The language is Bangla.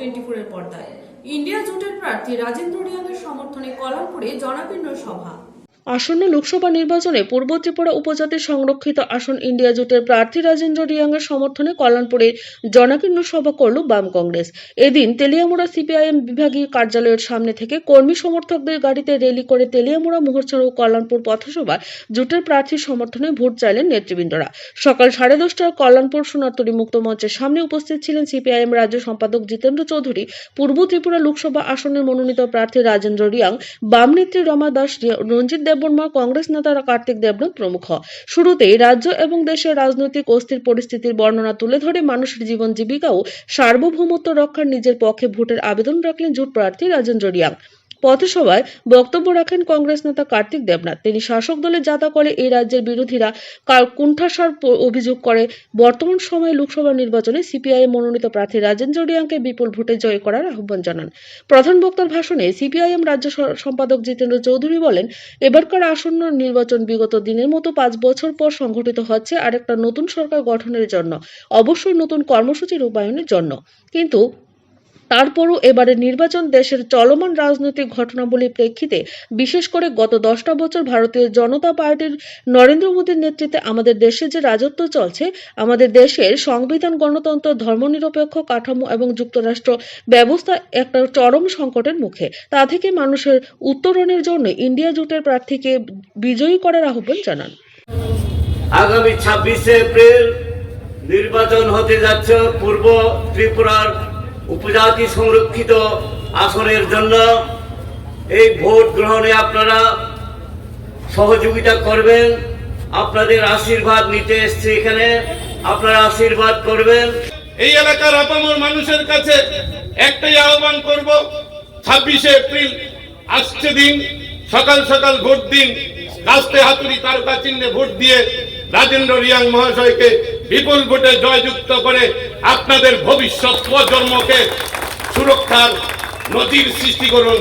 টোয়েন্টি ফোরের পর্দায়। ইন্ডিয়া জোটের প্রার্থী রাজেন্দ্র রিয়ালের সমর্থনে কলামপুরে জনাকীর্ণ সভা। আসন্ন লোকসভা নির্বাচনে পূর্ব ত্রিপুরা উপজাতির সংরক্ষিত আসন ইন্ডিয়া জোটের প্রার্থী রাজেন্দ্র রিয়াংয়ের সমর্থনে কল্যাণপুরে জনাকীর্ণ সভা করল বাম কংগ্রেস। এদিন তেলিয়ামুড়া সিপিআইএম বিভাগীয় কার্যালয়ের সামনে থেকে কর্মী সমর্থকদের গাড়িতে র্যালি করে তেলিয়ামুড়া মোহরছড়া ও কল্যাণপুর পথসভায় জোটের প্রার্থীর সমর্থনে ভোট চাইলেন নেতৃবৃন্দরা। সকাল সাড়ে দশটায় কল্যাণপুর সোনারতরী মুক্ত মঞ্চের সামনে উপস্থিত ছিলেন সিপিআইএম রাজ্য সম্পাদক জিতেন্দ্র চৌধুরী। পূর্ব ত্রিপুরা লোকসভা আসনের মনোনীত প্রার্থী রাজেন্দ্র রিয়াং, বাম নেত্রী রমা দাস রঞ্জিত দেববর্মা, কংগ্রেস নেতা কার্তিক দেবনাথ প্রমুখ। শুরুতেই রাজ্য এবং দেশের রাজনৈতিক অস্থির পরিস্থিতির বর্ণনা তুলে ধরে মানুষের জীবন জীবিকা ও সার্বভৌমত্ব রক্ষার নিজের পক্ষে ভোটের আবেদন রাখলেন জোট প্রার্থী রাজেন্দ্র রিয়াং। পথসভায় বক্তব্য রাখেন কংগ্রেস নেতা কার্তিক দেবনাথ। তিনি শাসক দলের জাতা করে এই রাজ্যের বিরোধীরা কুণ্ঠাসার অভিযোগ করে, বর্তমান সময়ে লোকসভা নির্বাচনে সিপিআই মনোনীত প্রার্থী রাজেন্দ্র রিয়াংকে বিপুল ভোটে জয় করার আহ্বান জানান। প্রধান বক্তার ভাষণে সিপিআইএম রাজ্য সম্পাদক জিতেন্দ্র চৌধুরী বলেন, এবারকার আসন্ন নির্বাচন বিগত দিনের মতো পাঁচ বছর পর সংঘটিত হচ্ছে আরেকটা নতুন সরকার গঠনের জন্য, অবশ্যই নতুন কর্মসূচি রূপায়ণের জন্য। কিন্তু তারপরও এবারের নির্বাচন দেশের চলমান রাজনৈতিক ঘটনাবলীর প্রেক্ষিতে, বিশেষ করে গত দশটা বছর ভারতীয় জনতা পার্টির নরেন্দ্র মোদীর নেতৃত্বে আমাদের দেশে যে রাজত্ব চলছে, আমাদের দেশের সংবিধান, গণতন্ত্র, ধর্মনিরপেক্ষ কাঠামো এবং যুক্তরাষ্ট্র ব্যবস্থা একটা চরম সংকটের মুখে। তা থেকে মানুষের উত্তরণের জন্য ইন্ডিয়া জোটের প্রার্থীকে বিজয়ী করার আহ্বান জানান। আগামী ছাব্বিশে এপ্রিল নির্বাচন হতে যাচ্ছে পূর্ব ত্রিপুরার উপজাতি সংরক্ষিত আসনের জন্য এই ভোট গ্রহণে আপনারা সহযোগিতা করবেন। আপনাদের আশীর্বাদ নিতে এসছে এখানে। আপনারা আশীর্বাদ করবেন। এই এলাকার আপামর মানুষের কাছে একটাই আহ্বান করব, ছাব্বিশে এপ্রিল আসছে দিন, সকাল সকাল ভোট দিন। কাস্তে হাতুড়ি তারকা চিহ্নে ভোট দিয়ে রাজেন্দ্র রিয়াং মহাশয়কে বিপুল ভোটে জয়যুক্ত করে আপনাদের ভবিষ্যৎ প্রজন্মকে সুরক্ষার নজির সৃষ্টি করুন।